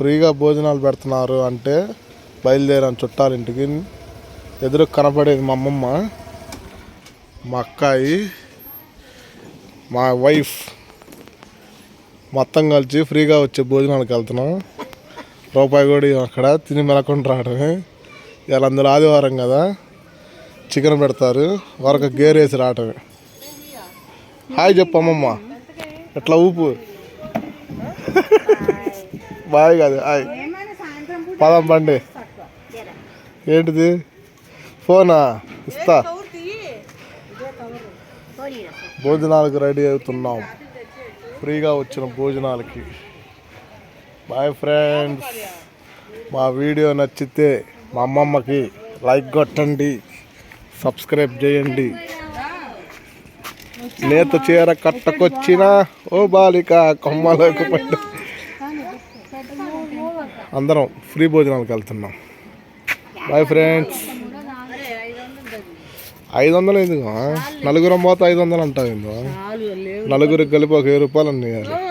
ఫ్రీగా భోజనాలు పెడుతున్నారు అంటే బయలుదేరాను చుట్టాలింటికి. ఎదురు కనపడేది మా అమ్మమ్మ మా అక్కాయి మా వైఫ్. మొత్తం కలిసి ఫ్రీగా వచ్చే భోజనాలకు వెళ్తున్నాం. రూపాయి కూడా అక్కడ తిని మెలకుండా రావడమే. ఇలా అందులో ఆదివారం కదా చికెన్ పెడతారు వరకు గేరేసి రావటమే హాయ్ చెప్పు అమ్మమ్మ. ఎట్లా ఊపు? బాయ్ కాదు హాయ్ పదం పండి ఏంటిది? ఫోనా? ఇస్తా. భోజనాలకు రెడీ అవుతున్నాం. ఫ్రీగా వచ్చిన భోజనాలకి. బాయ్ ఫ్రెండ్స్ మా వీడియో నచ్చితే మా అమ్మమ్మకి లైక్ కొట్టండి సబ్స్క్రైబ్ చేయండి. నేత చీర కట్టకొచ్చిన ఓ బాలిక కొమ్మలోకి పడ్డా అందరం ఫ్రీ భోజనాలకు వెళ్తున్నాం. బాయ్ ఫ్రెండ్స్ ఐదు వందలు ఎందుకు నలుగురం పోతే ఐదు వందలు అంటావు ఎందుకు? నలుగురికి కలిపి ఒక వెయ్యి రూపాయలు అన్నీ